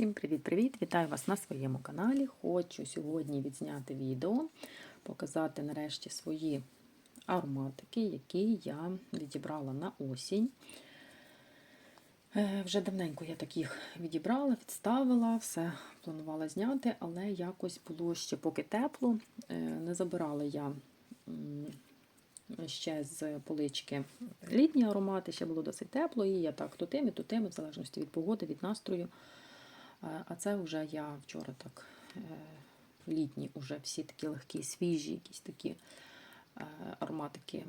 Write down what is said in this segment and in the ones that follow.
Всім привіт-привіт! Вітаю вас на своєму каналі. Хочу сьогодні відзняти відео, показати нарешті свої ароматики, які я відібрала на осінь. Е, Вже давненько я таких відібрала, відставила, все планувала зняти, але якось було ще поки тепло. Е, Не забирала я ще з полички літні аромати, ще було досить тепло, і я так то тими, то тими, в залежності від погоди, від настрою. Е, А це вже я вчора так е, літні, вже всі такі легкі, свіжі, якісь такі е, ароматики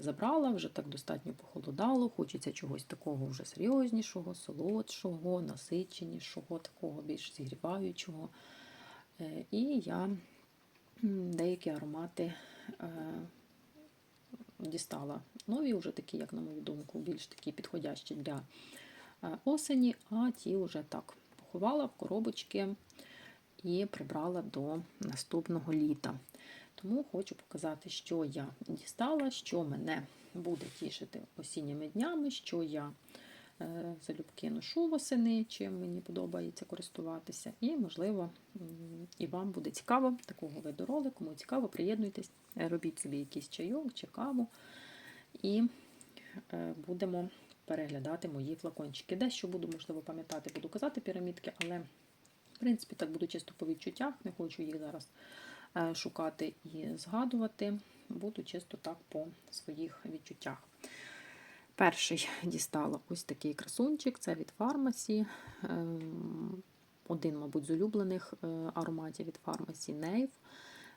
забрала, вже так достатньо похолодало. Хочеться чогось такого вже серйознішого, солодшого, насиченішого, такого більш зігріваючого. І я деякі аромати дістала. Нові вже такі, як на мою думку, більш такі підходящі для осені, а ті вже так поховала в коробочки і прибрала до наступного літа. Тому хочу показати, що я дістала, що мене буде тішити осінніми днями, що я е, залюбки ношу восени, чим мені подобається користуватися. І, можливо, і вам буде цікаво такого виду ролик. Кому цікаво, приєднуйтесь, робіть собі якийсь чайок чи каву. І е, будемо переглядати мої флакончики. Дещо буду, можливо, пам'ятати, буду казати пірамідки, але, в принципі, так буду чисто по відчуттях, не хочу їх зараз е, шукати і згадувати. Буду чисто так по своїх відчуттях. Перший дістала ось такий красунчик, це від фармасі. Один, мабуть, з улюблених е, ароматів від фармасі Нейв.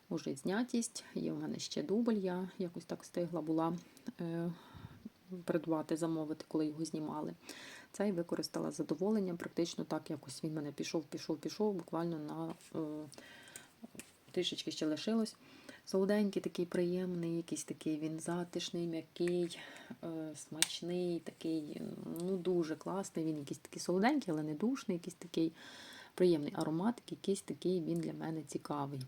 Уже знятість. Є в мене ще дубль, я якось так встигла була е, придбати, замовити, коли його знімали. Цей використала з задоволенням. Практично так якось він мене пішов, пішов, пішов, буквально на е, трішечки ще лишилось. Солоденький, такий приємний, якийсь такий він затишний, м'який, е, смачний, такий, ну дуже класний. Він якийсь такий солоденький, але не душний, якийсь такий приємний аромат, якийсь такий він для мене цікавий.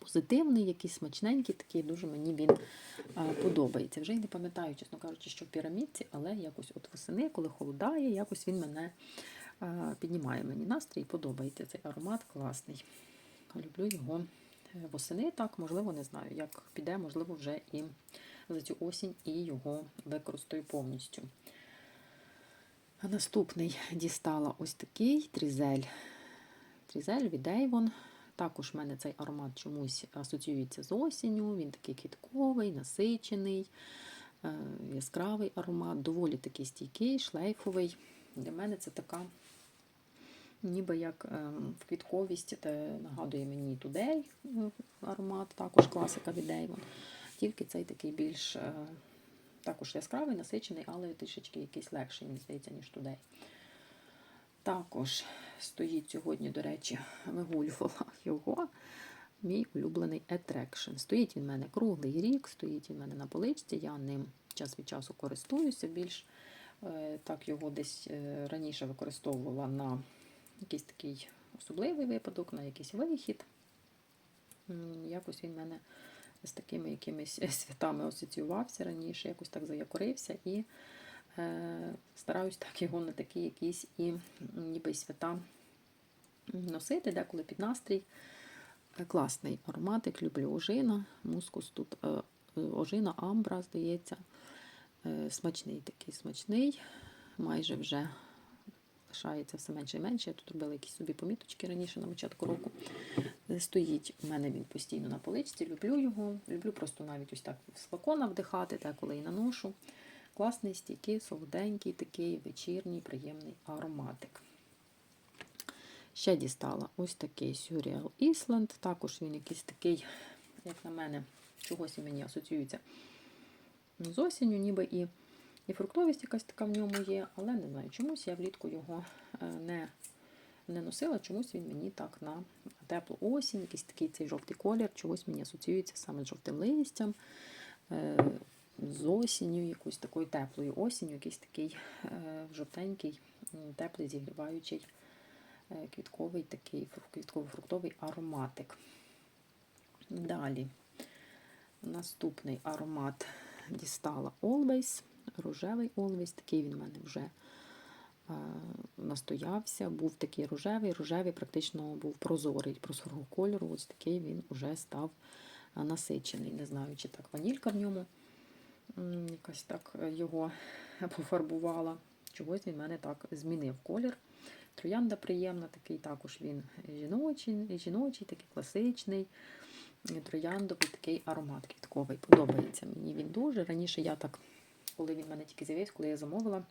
Позитивний, якийсь смачненький, такий дуже мені він подобається. Вже й не пам'ятаю, чесно кажучи, що в пірамідці, але якось от восени, коли холодає, якось він мене піднімає мені настрій, подобається цей аромат класний. Люблю його е, восени, так, можливо, не знаю, як піде, можливо, вже і за цю осінь і його використаю повністю. Наступний дістала ось такий трізель. Трізель від Avon. Також в мене цей аромат чомусь асоціюється з осінню. Він такий квітковий, насичений, е, яскравий аромат, доволі такий стійкий, шлейфовий. Для мене це така, ніби як е, в квітковість, це нагадує мені е, аромат, також класика від Avon. Тільки цей такий більш е, також яскравий, насичений, але трішечки якийсь легший, мені здається, ніж Today. Також стоїть сьогодні, до речі, вигулювала його. Мій улюблений Attraction. Стоїть він в мене круглий рік, стоїть він в мене на поличці, я ним час від часу користуюся більш. е, Так його десь е, раніше використовувала на якийсь такий особливий випадок, на якийсь вихід. Якось він в мене з такими якимись святами асоціювався раніше, якось так заякорився. І стараюсь так його на такі якісь і ніби свята носити, деколи під настрій. Е, Класний ароматик, люблю ожина, мускус тут е, е, ожина, амбра, здається. Е, Смачний такий смачний, майже вже лишається все менше і менше. Я тут робила якісь собі поміточки раніше на початку року. Е, Стоїть у мене він постійно на поличці, люблю його. Люблю просто навіть ось так з флакона вдихати, деколи і наношу. Класний, стійкий, солоденький, такий вечірній, приємний ароматик. Ще дістала ось такий Surreal Island. Також він якийсь такий, як на мене, чогось мені асоціюється з осінню, ніби і, і фруктовість якась така в ньому є, але не знаю, чомусь я влітку його е, не, не носила, чомусь він мені так на теплу осінь, якийсь такий цей жовтий колір, чогось мені асоціюється саме з жовтим листям. З осінню, якоюсь такою теплою осінню, якийсь такий е, жовтенький, теплий, зігріваючий, е, квітковий такий квітково-фруктовий ароматик. Далі наступний аромат дістала Always, рожевий Always, такий він в мене вже е, настоявся, був такий рожевий, рожевий практично був прозорий, прозорого кольору. Ось такий він уже став насичений. Не знаю, чи так ванілька в ньому м, якась так е, його пофарбувала. Чогось він мене так змінив колір. Троянда приємна, такий також він жіночий, жіночий такий класичний. Трояндовий такий аромат квітковий. Подобається мені він дуже. Раніше я так, коли він мене тільки з'явився, коли я замовила,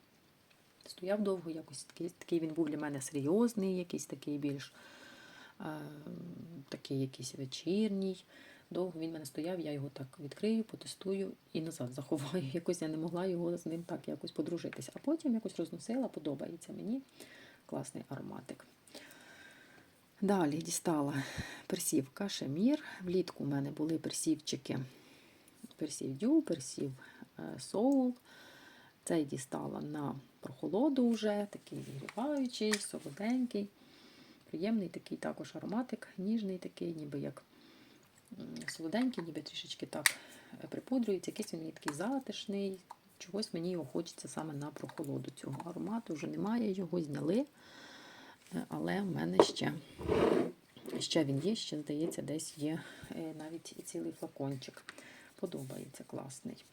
стояв довго, якось такий, такий він був для мене серйозний, якийсь такий більш е, такий якийсь вечірній. Довго він мене стояв, я його так відкрию, потестую і назад заховаю. Якось я не могла його з ним так якось подружитися. А потім якось розносила, подобається мені. Класний ароматик. Далі дістала персів кашемір. Влітку в мене були персівчики. Персів дю, персів е, соул. Цей дістала на прохолоду вже, такий зігріваючий, солоденький. Приємний такий також ароматик, ніжний такий, ніби як солоденький, ніби трішечки так е, припудрюється. Якийсь він такий затишний. Чогось мені його хочеться саме на прохолоду цього аромату. Вже немає, його зняли. Е, Але в мене ще, ще він є, ще, здається, десь є е, навіть і цілий флакончик. Подобається класний.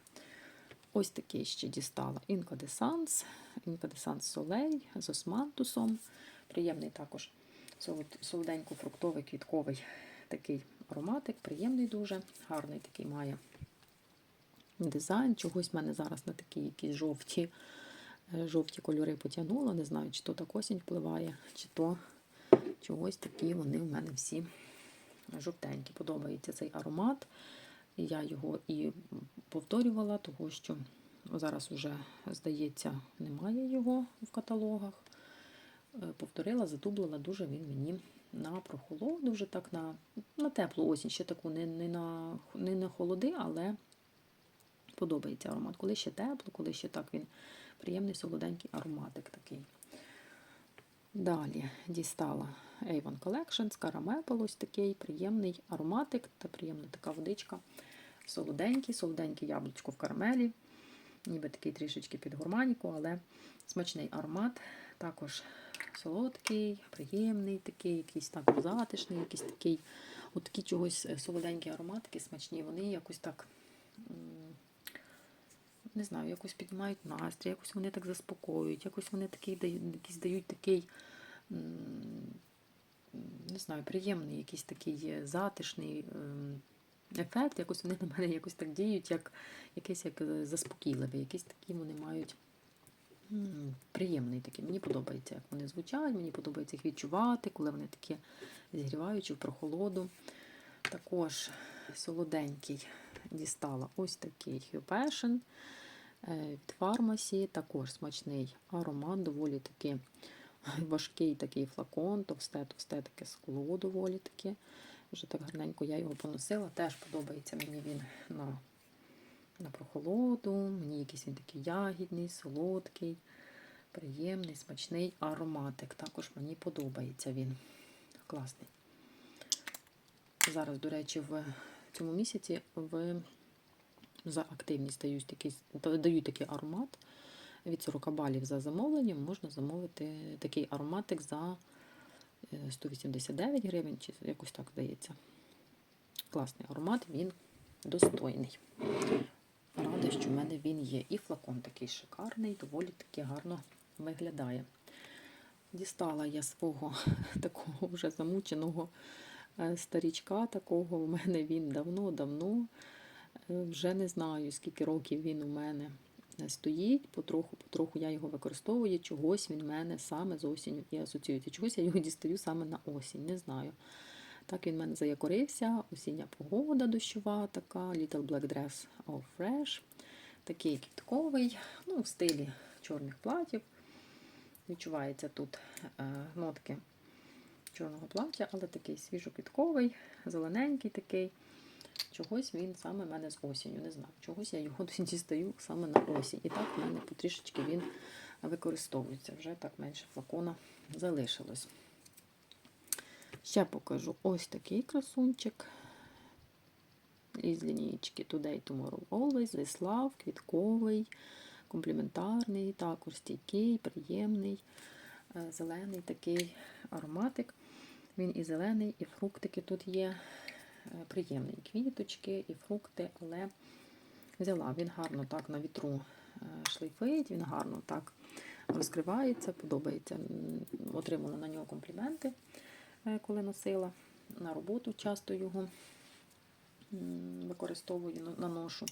Ось такий ще дістала Incandescence, Incandescence Soleil з османтусом. Приємний також солоденько-фруктовий квітковий такий ароматик, приємний дуже, гарний такий має дизайн. Чогось в мене зараз на такі якісь жовті, е, жовті кольори потягнуло. Не знаю, чи то так осінь впливає, чи то чогось такі вони в мене всі жовтенькі. Подобається цей аромат. Я його і повторювала, того що зараз уже, здається, немає його в каталогах. Е, Повторила, задублила дуже він мені на прохолоду, вже так на, на теплу осінь, ще таку не, не, на, не на холоди, але подобається аромат. Коли ще тепло, коли ще так він приємний солоденький ароматик такий. Далі дістала Avon Collection, Caramel ось такий приємний ароматик та приємна така водичка. Солоденький, солоденький яблучко в карамелі. Ніби такий трішечки під гурманіку, але смачний аромат. Також солодкий, приємний, такий, якийсь так затишний, якийсь такий, от такі чогось е, солоденькі ароматики, смачні. Вони якось так, не знаю, якось піднімають настрій, якось вони так заспокоюють, якось вони такий дають, дають такий, не знаю, приємний, якийсь такий е, затишний ефект. Якось вони на мене якось так діють, як якийсь як е, заспокійливий, якісь такі вони мають. Приємний такий. Мені подобається, як вони звучать, мені подобається їх відчувати, коли вони такі зігріваючі в прохолоду. Також солоденький дістала ось такий Hue Passion е, від фармасі. Також смачний аромат, доволі таки важкий такий флакон, товсте, товсте таке скло доволі таке. Вже так гарненько я його поносила. Теж подобається мені він на, на прохолоду. Мені якийсь він такий ягідний, солодкий, приємний, смачний ароматик. Також мені подобається він. Класний. Зараз, до речі, в цьому місяці в за активність дають такий, дають такий аромат. Від 40 балів за замовленням можна замовити такий ароматик за е, 189 гривень, чи якось так здається. Класний аромат, він достойний. Рада, що в мене він є. І флакон такий шикарний, доволі таки гарно виглядає. Дістала я свого такого вже замученого е, старічка, такого у мене він давно-давно. Е, Вже не знаю, скільки років він у мене стоїть, потроху-потроху я його використовую. Чогось він в мене саме з осінню і асоціюється. Чогось я його дістаю саме на осінь, не знаю. Так він в мене заякорився, осіння погода дощова, така Little Black Dress of Fresh. Такий квітковий, ну, в стилі чорних платів. Відчувається тут е, нотки чорного плаття, але такий свіжоквітковий, зелененький такий. Чогось він саме в мене з осінню. Не знаю. Чогось я його дістаю саме на осінь. І так в мене потрішечки він використовується. Вже так менше флакона залишилось. Ще покажу ось такий красунчик. Із лінієчки Today, Tomorrow, Always, Love, квітковий, компліментарний, також стійкий, приємний, е, зелений такий ароматик. Він і зелений, і фруктики тут є. е, Приємний. Квіточки, і фрукти, але взяла. Він гарно так на вітру е, шлейфить, він гарно так розкривається, подобається. Отримала на нього компліменти, коли носила. На роботу часто його використовую, на- наношу.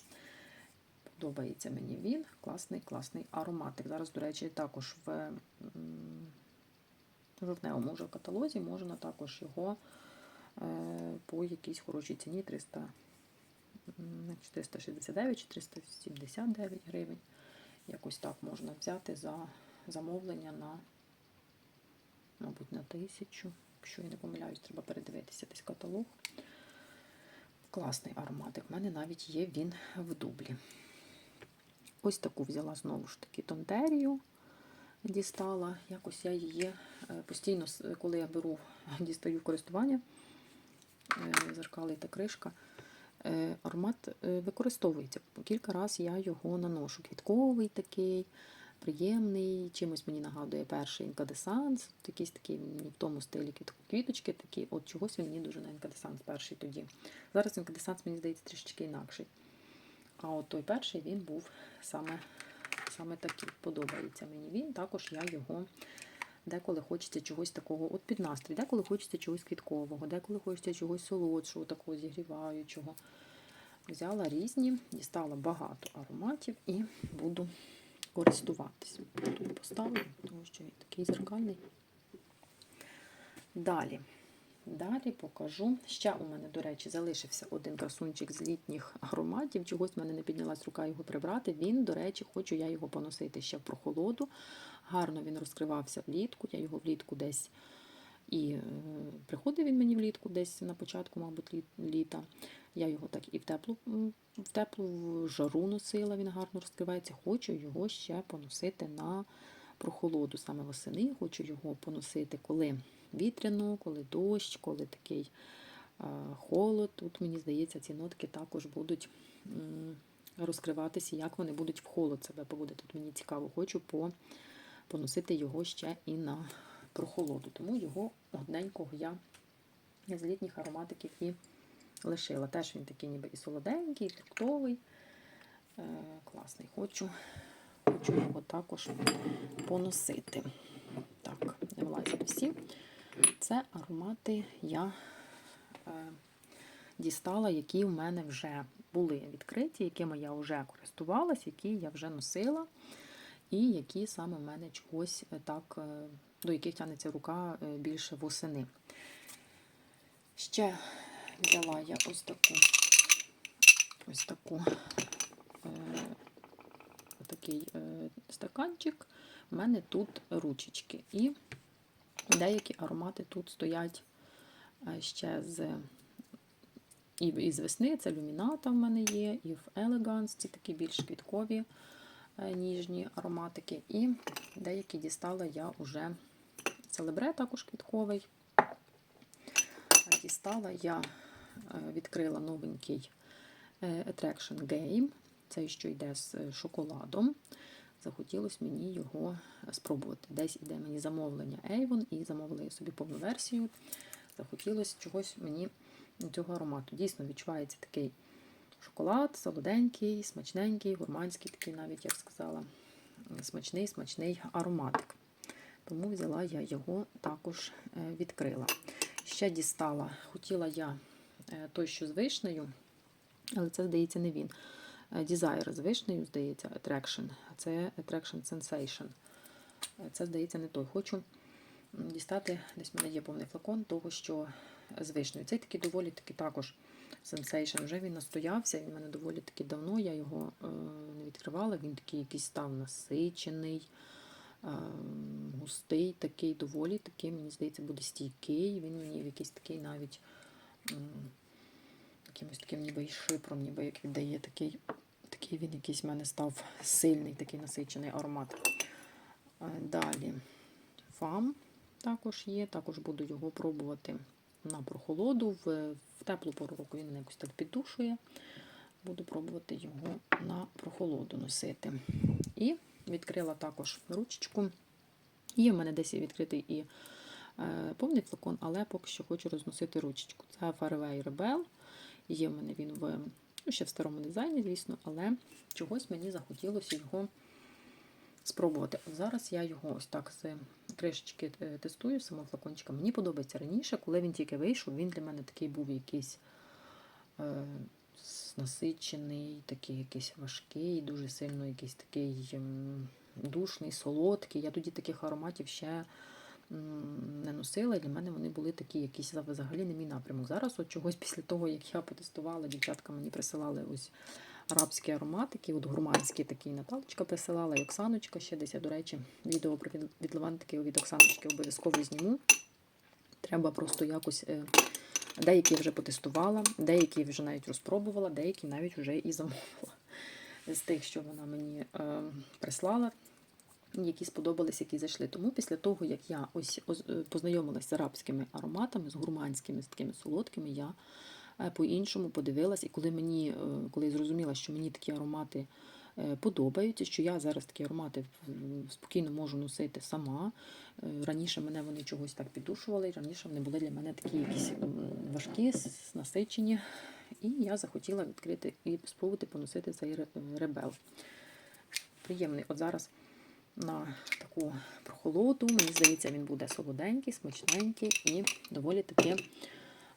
Подобається мені він. Класний, класний ароматик. Зараз, до речі, також в жовтневому вже каталозі можна також його е, по якійсь хорошій ціні 300, 469 чи 379 гривень. Якось так можна взяти за замовлення на, мабуть, на тисячу. Якщо я не помиляюсь, треба передивитися десь каталог. Класний ароматик. У мене навіть є він в дублі. Ось таку взяла знову ж таки тонтерію. Дістала. Якось я її е, постійно, коли я беру, дістаю користування, е, зеркали та кришка. е, Аромат використовується. Кілька разів я його наношу. Квітковий такий, приємний, чимось мені нагадує перший інкадесанс, якийсь такий мені в тому стилі квіточки такі. От чогось він мені дуже на інкадесанс перший тоді. Зараз інкадесанс, мені здається, трішечки інакший. А от той перший він був саме, саме такий. Подобається мені він. Також я його деколи хочеться чогось такого, от під настрій, деколи хочеться чогось квіткового, деколи хочеться чогось солодшого, такого зігріваючого. Взяла різні, дістала багато ароматів і буду користуватись. Тут поставлю, тому що він такий зеркальний. Далі. Далі покажу. Ще у мене, до речі, залишився один красунчик з літніх ароматів. Чогось в мене не піднялась рука його прибрати. Він, до речі, хочу я його поносити ще в прохолоду. Гарно він розкривався влітку. Я його влітку десь і е, приходив він мені влітку, десь на початку, мабуть, літа. Я його так і в теплу, в теплу жару носила, він гарно розкривається. Хочу його ще поносити на прохолоду саме восени. Хочу його поносити, коли вітряно, коли дощ, коли такий холод. Тут, мені здається, ці нотки також будуть розкриватися, як вони будуть в холод себе поводити. Тут мені цікаво, хочу по, поносити його ще і на прохолоду. Тому його одненького я з літніх ароматиків і лишила. Теж він такий ніби і солоденький, і фруктовий. Е, класний. Хочу, хочу його також поносити. Так, не влазять всі. Це аромати я е, дістала, які в мене вже були відкриті, якими я вже користувалась, які я вже носила, і які саме в мене чогось е, так, е, до яких тягнеться рука е, більше восени. Ще взяла я ось таку ось таку е, такий е, стаканчик. У мене тут ручечки. І деякі аромати тут стоять е, ще з і, і з весни. Це люміната в мене є, і в Elegance, ці такі більш квіткові е, ніжні ароматики. І деякі дістала я уже целебре, також квітковий. Дістала я, відкрила новенький е, Attraction Game. Цей, що йде з е, шоколадом. Захотілося мені його спробувати. Десь іде мені замовлення Avon і замовила я собі повну версію. Захотілося чогось мені цього аромату. Дійсно відчувається такий шоколад, солоденький, смачненький, гурманський, такий навіть, я б сказала, смачний, смачний ароматик. Тому взяла я його також е, відкрила. Ще дістала, хотіла я е, той, що з вишнею, але це, здається, не він. Е, Desire з вишнею, здається, Attraction. Це Attraction Sensation. Е, Це, здається, не той. Хочу дістати, десь в мене є повний флакон того, що з вишнею. Цей такий доволі таки також Sensation. Вже він настоявся, він в мене доволі таки давно, я його е, не відкривала. Він такий якийсь став насичений, е, густий, такий, доволі такий, мені здається, буде стійкий. Він мені в якийсь такий навіть якимось таким ніби шипром, ніби як віддає такий, такий він якийсь в мене став сильний, такий насичений аромат. Е, Далі фам також є, також буду його пробувати на прохолоду. В, в теплу пору року він якось так піддушує. Буду пробувати його на прохолоду носити. І відкрила також ручечку. Є в мене десь відкритий і повний флакон, але поки що хочу розносити ручечку. Це Fairway Rebel. Є в мене він в, ну, ще в старому дизайні, звісно, але чогось мені захотілося його спробувати. Зараз я його ось так з кришечки е, тестую, самого флакончика. Мені подобається раніше, коли він тільки вийшов, він для мене такий був якийсь е, насичений, такий якийсь важкий, дуже сильно якийсь такий душний, солодкий. Я тоді таких ароматів ще не носила, і для мене вони були такі якісь взагалі не мій напрямок. Зараз от чогось після того, як я потестувала, дівчатка мені присилали ось арабські ароматики, от гурманські такі Наталочка присилала, і Оксаночка ще десь, я, до речі, відео про від- відливантики від Оксаночки обов'язково зніму. Треба просто якось. е, Деякі вже потестувала, деякі вже навіть розпробувала, деякі навіть вже і замовила. З тих, що вона мені е, прислала, які сподобались, які зайшли. Тому після того, як я ось е, познайомилася з арабськими ароматами, з гурманськими, з такими солодкими, я е, по-іншому подивилась. І коли мені, е, коли я зрозуміла, що мені такі аромати подобаються, що я зараз такі аромати спокійно можу носити сама. Раніше мене вони чогось так піддушували, раніше вони були для мене такі якісь важкі, насичені. І я захотіла відкрити і спробувати поносити цей ребел. Приємний. От зараз на таку прохолоду, мені здається, він буде солоденький, смачненький і доволі таки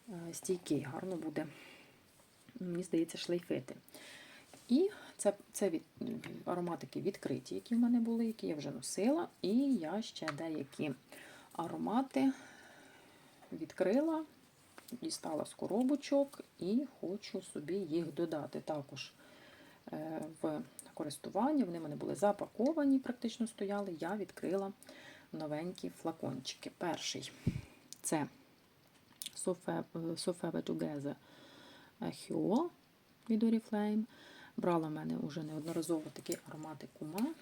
е, стійкий. Гарно буде, мені здається, шлейфити. І це, це від, ароматики відкриті, які в мене були, які я вже носила. І я ще деякі аромати відкрила, дістала з коробочок і хочу собі їх додати також е, в користування. Вони в мене були запаковані, практично стояли. Я відкрила новенькі флакончики. Перший це Sofe Sofeve Together Hue від Oriflame. Брала в мене вже неодноразово такий аромати кума.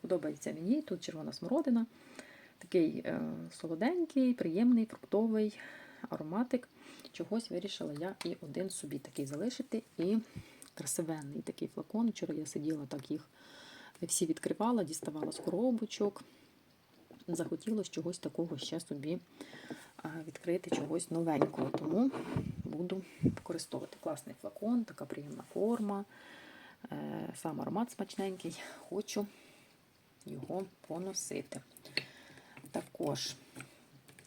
Подобається мені. Тут червона смородина. Такий е, солоденький, приємний, фруктовий ароматик. Чогось вирішила я і один собі такий залишити. І красивенний такий флакон. Вчора я сиділа, так їх всі відкривала, діставала з коробочок. Захотілося чогось такого ще собі відкрити, чогось новенького. Тому буду використовувати класний флакон, така приємна форма. Е, Сам аромат смачненький. Хочу його поносити. Також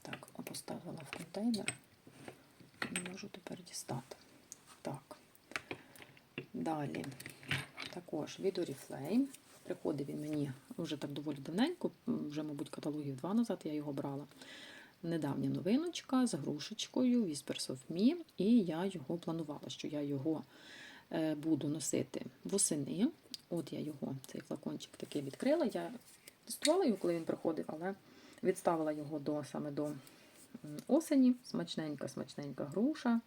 так, поставила в контейнер. Не можу тепер дістати. Далі. Також від Oriflame. Приходив він мені вже так доволі давненько, вже, мабуть, каталогів два назад я його брала. Недавня новиночка з грушечкою Whispers of Me, і я його планувала, що я його е, буду носити восени. От я його, цей флакончик такий відкрила. Я тестувала його, коли він приходив, але відставила його до, саме до осені. Смачненька, смачненька груша.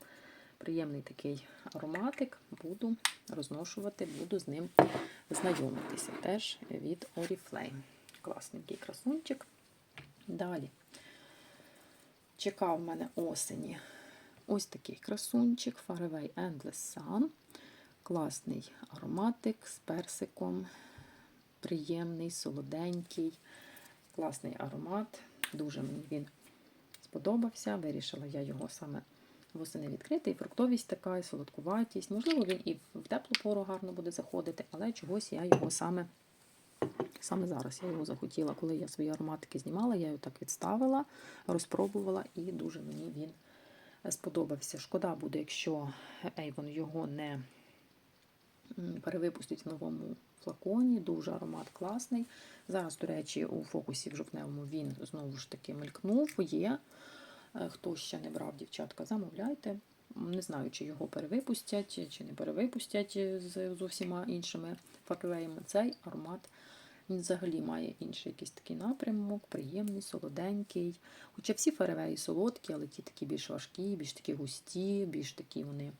Приємний такий ароматик. Буду розношувати, буду з ним знайомитися. Теж від Oriflame. Класненький красунчик. Далі. Чекав в мене осені. Ось такий красунчик Faraway Endless Sun. Класний ароматик з персиком. Приємний, солоденький, класний аромат. Дуже мені він сподобався. Вирішила я його саме восени відкрити. І фруктовість така, і солодкуватість. Можливо, він і в теплу пору гарно буде заходити, але чогось я його саме Саме зараз я його захотіла, коли я свої ароматики знімала, я його так відставила, розпробувала, і дуже мені він сподобався. Шкода буде, якщо Avon його не перевипустить в новому флаконі. Дуже аромат класний. Зараз, до речі, у фокусі в жовтневому він знову ж таки мелькнув. Є. Е, Хто ще не брав, дівчатка, замовляйте. Не знаю, чи його перевипустять, чи не перевипустять з, з усіма іншими факелеями. Цей аромат він взагалі має інший якийсь такий напрямок, приємний, солоденький. Хоча всі фаревеї солодкі, але ті такі більш важкі, більш такі густі, більш такі вони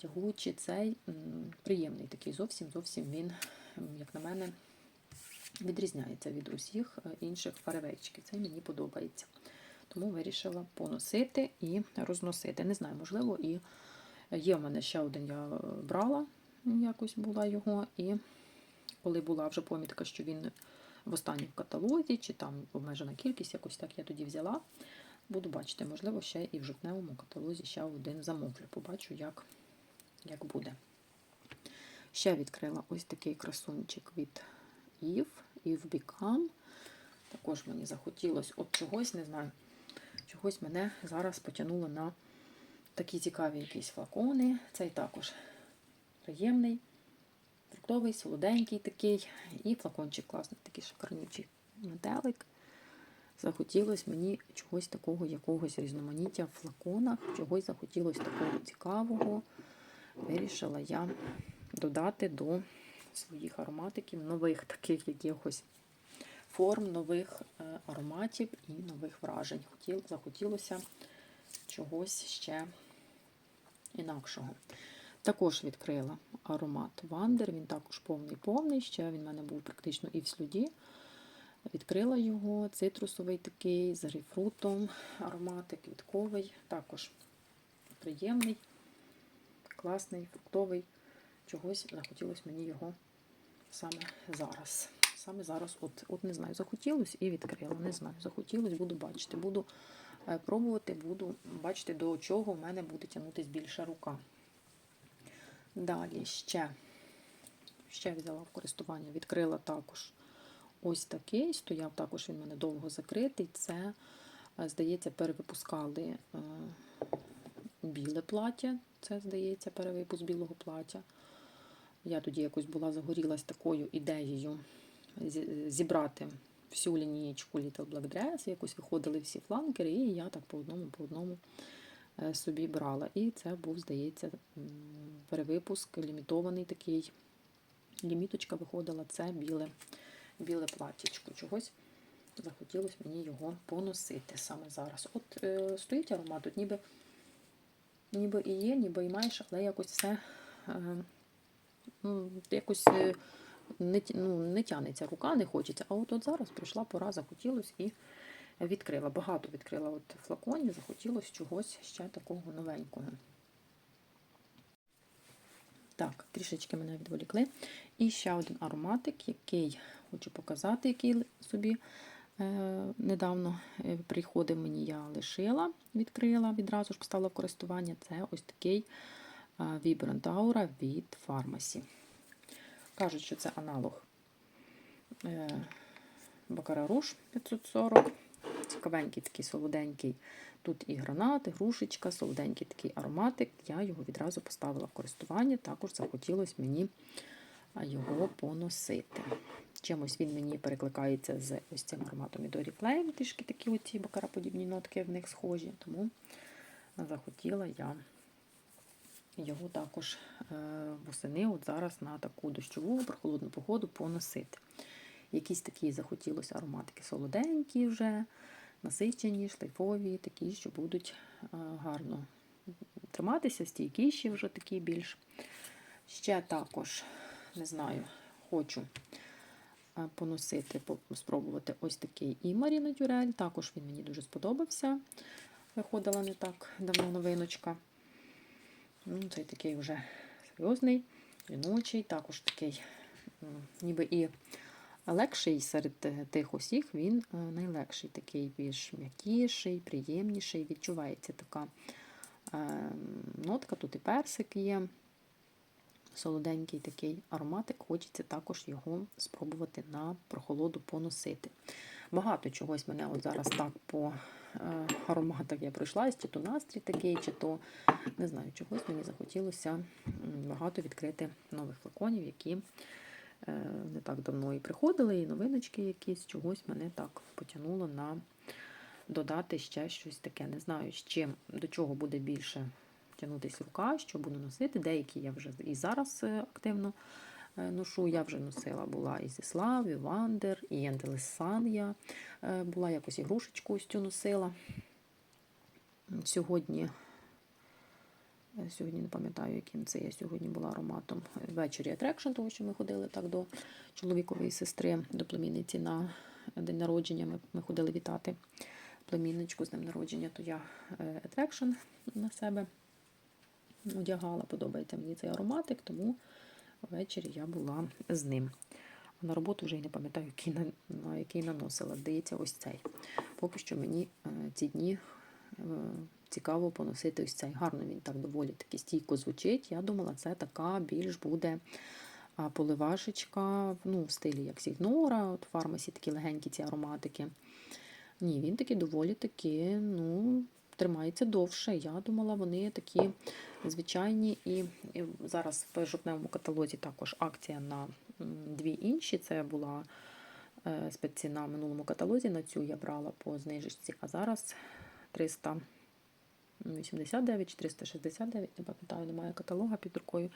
тягучі. Цей приємний такий зовсім зовсім він, як на мене, відрізняється від усіх е, інших фаревейчиків. Цей мені подобається. Тому вирішила поносити і розносити. Не знаю, можливо, і є в мене ще один, я брала, якось була його, і коли була вже помітка, що він в останній в каталозі, чи там обмежена кількість, якось так я тоді взяла. Буду бачити, можливо, ще і в жовтневому каталозі ще один замовлю. Побачу, як, як буде. Ще відкрила ось такий красунчик від Eve, Eve Become. Також мені захотілося от чогось, не знаю, чогось мене зараз потягнуло на такі цікаві якісь флакони. Цей також приємний, фруктовий, солоденький такий. І флакончик класний, такий шикарнючий метелик. Захотілося мені чогось такого, якогось різноманіття в флаконах, чогось захотілося такого цікавого. Вирішила я додати до своїх ароматиків нових таких якихось форм, нових е, ароматів і нових вражень. Хотіл, захотілося чогось ще інакшого. Також відкрила аромат Вандер, він також повний-повний, ще він в мене був практично і в слюді. Відкрила його, цитрусовий такий, з грейпфрутом, ароматик, квітковий, також приємний, класний, фруктовий. Чогось захотілося мені його саме зараз. Саме зараз, от, от не знаю, захотілося і відкрила. Не знаю, захотілося, буду бачити. Буду е, пробувати, буду бачити, до чого в мене буде тягнутися більша рука. Далі ще, ще взяла в користування, відкрила також ось такий. Стояв також він в мене довго закритий. Це, е, здається, перевипускали е, біле плаття. Це, здається, перевипуск білого плаття. Я тоді якось була загорілась такою ідеєю зібрати всю лінієчку Little Black Dress, якось виходили всі фланкери, і я так по одному по одному е, собі брала. І це був, здається, перевипуск, лімітований такий. Ліміточка виходила, це біле біле платтячко. Чогось захотілося мені його поносити саме зараз. От е, стоїть аромат, тут ніби ніби і є, ніби і маєш, але якось все е, якось е, не, ну, не тянеться рука, не хочеться. А от зараз прийшла пора, захотілося і відкрила. Багато відкрила от флаконів, захотілося чогось ще такого новенького. Так, трішечки мене відволікли. І ще один ароматик, який хочу показати, який собі е, недавно е, приходив мені, я лишила, відкрила, відразу ж поставила в користування. Це ось такий е, Vibrant Aura від Pharmacy. Кажуть, що це аналог е, Бакара Руш 540. Цікавенький такий солоденький. Тут і гранат, грушечка, солоденький такий ароматик. Я його відразу поставила в користування. Також захотілося мені його поносити. Чимось він мені перекликається з ось цим ароматом від Oriflame, трішки такі оці бакараподібні нотки в них схожі, тому захотіла я його також е, восени от зараз на таку дощову прохолодну погоду поносити. Якісь такі захотілося ароматики солоденькі вже, насичені, шлейфові, такі, що будуть е, гарно триматися, стійкіші вже такі більш. Ще також, не знаю, хочу е, поносити, спробувати ось такий імарі натюрель. Також він мені дуже сподобався. Виходила не так давно новиночка. Ну, Цей такий вже серйозний, жіночий, також такий, ніби і легший серед тих усіх, він е, найлегший, такий більш м'якіший, приємніший. Відчувається така е, нотка, тут і персик є. Солоденький такий ароматик, хочеться також його спробувати на прохолоду поносити. Багато чогось мене от зараз так по Е, ароматах я пройшлась, чи то настрій такий, чи то не знаю, чогось мені захотілося багато відкрити нових флаконів, які е, не так давно і приходили, і новиночки якісь, чогось мене так потягнуло на додати ще щось таке. Не знаю, з чим, до чого буде більше тягнутися рука, що буду носити. Деякі я вже і зараз е, активно. Е, ношу. Я вже носила була і Зіслав, і Вандер, і Ентелесан я е, була якось ігрушечку ось цю носила. Сьогодні, е, сьогодні не пам'ятаю, яким це я сьогодні була ароматом. Ввечері Attraction, тому що ми ходили так до чоловікової сестри, до племінниці на день народження. Ми, ми ходили вітати племінничку з днем народження, то я Attraction на себе одягала. Подобається мені цей ароматик, тому Ввечері я була з ним. На роботу вже й не пам'ятаю, який на, який наносила. Здається, ось цей. Поки що мені е, ці дні е, цікаво поносити ось цей. Гарно він так доволі таки стійко звучить. Я думала, це така більш буде поливашечка ну, в стилі як Сігнора, от фармасі такі легенькі ці ароматики. Ні, він такий доволі таки, ну, тримається довше. Я думала, вони такі звичайні. І, зараз в жовтневому каталозі також акція на дві інші. Це була е, спецціна в минулому каталозі. На цю я брала по знижечці, а зараз 389 чи 369, не пам'ятаю, немає каталога під рукою.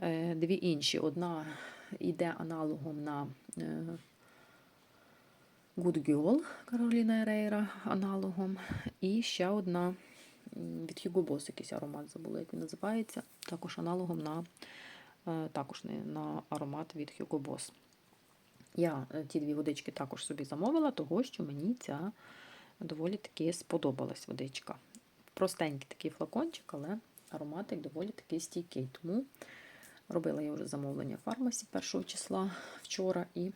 Е, Дві інші. Одна йде аналогом на е, Good Girl Кароліна Ерейра аналогом. І ще одна від Hugo Boss якийсь аромат забула, як він називається. Також аналогом на, е, також не, на аромат від Hugo Boss. Я е, ті дві водички також собі замовила, того що мені ця доволі таки сподобалась водичка. Простенький такий флакончик, але ароматик доволі такий стійкий. Тому робила я вже замовлення в фармасі 1 числа вчора і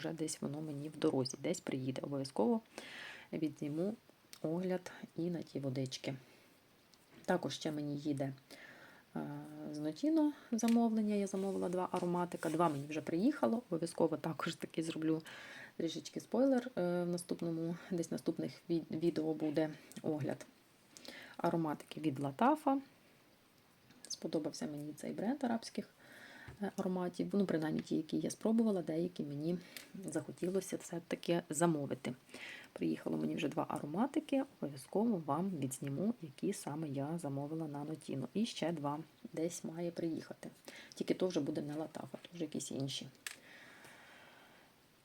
вже десь воно мені в дорозі, десь приїде. Обов'язково відзніму огляд і на ті водички. Також ще мені їде е, з замовлення. Я замовила два ароматика. Два мені вже приїхало. Обов'язково також таки зроблю трішечки спойлер. е, В наступному, десь наступних відео буде огляд ароматики від Латафа. Сподобався мені цей бренд арабських ароматів. Ну, принаймні ті, які я спробувала, деякі мені захотілося все-таки замовити. Приїхало мені вже два ароматики. Обов'язково вам відзніму, які саме я замовила на Нотіно. І ще два десь має приїхати. Тільки то вже буде не латафа, то вже якісь інші.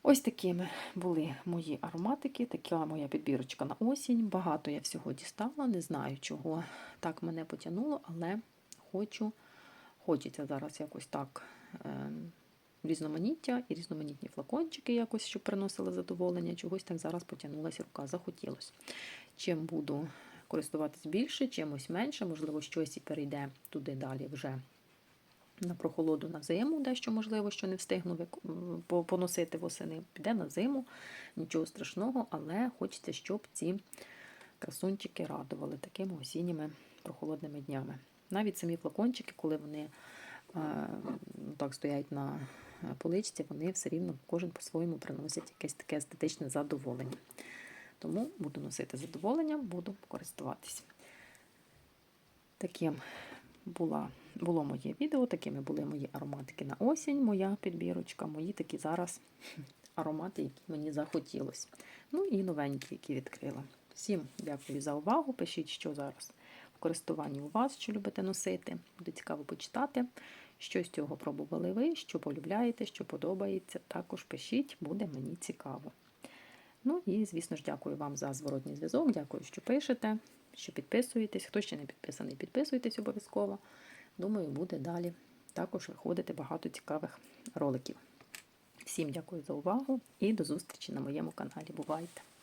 Ось такими були мої ароматики, така моя підбірочка на осінь. Багато я всього дістала, не знаю, чого так мене потягнуло, але хочу, хочеться зараз якось так е, різноманіття і різноманітні флакончики якось, щоб приносили задоволення. Чогось так зараз потягнулася рука, захотілося. Чим буду користуватись більше, чимось менше, можливо, щось і перейде туди далі вже на прохолоду на зиму, дещо можливо, що не встигну поносити восени. Піде на зиму, нічого страшного, але хочеться, щоб ці красунчики радували такими осінніми прохолодними днями. Навіть самі флакончики, коли вони е, так стоять на поличці, вони все рівно кожен по-своєму приносять якесь таке естетичне задоволення. Тому буду носити задоволення, буду користуватись. Таким була, було моє відео, такими були мої ароматики на осінь, моя підбірочка, мої такі зараз аромати, які мені захотілось. Ну і новенькі, які відкрила. Всім дякую за увагу. Пишіть, що зараз користуванні у вас, що любите носити. Буде цікаво почитати, що з цього пробували ви, що полюбляєте, що подобається. Також пишіть, буде мені цікаво. Ну і, звісно ж, дякую вам за зворотній зв'язок. Дякую, що пишете, що підписуєтесь. Хто ще не підписаний, підписуйтесь обов'язково. Думаю, буде далі також виходити багато цікавих роликів. Всім дякую за увагу і до зустрічі на моєму каналі. Бувайте!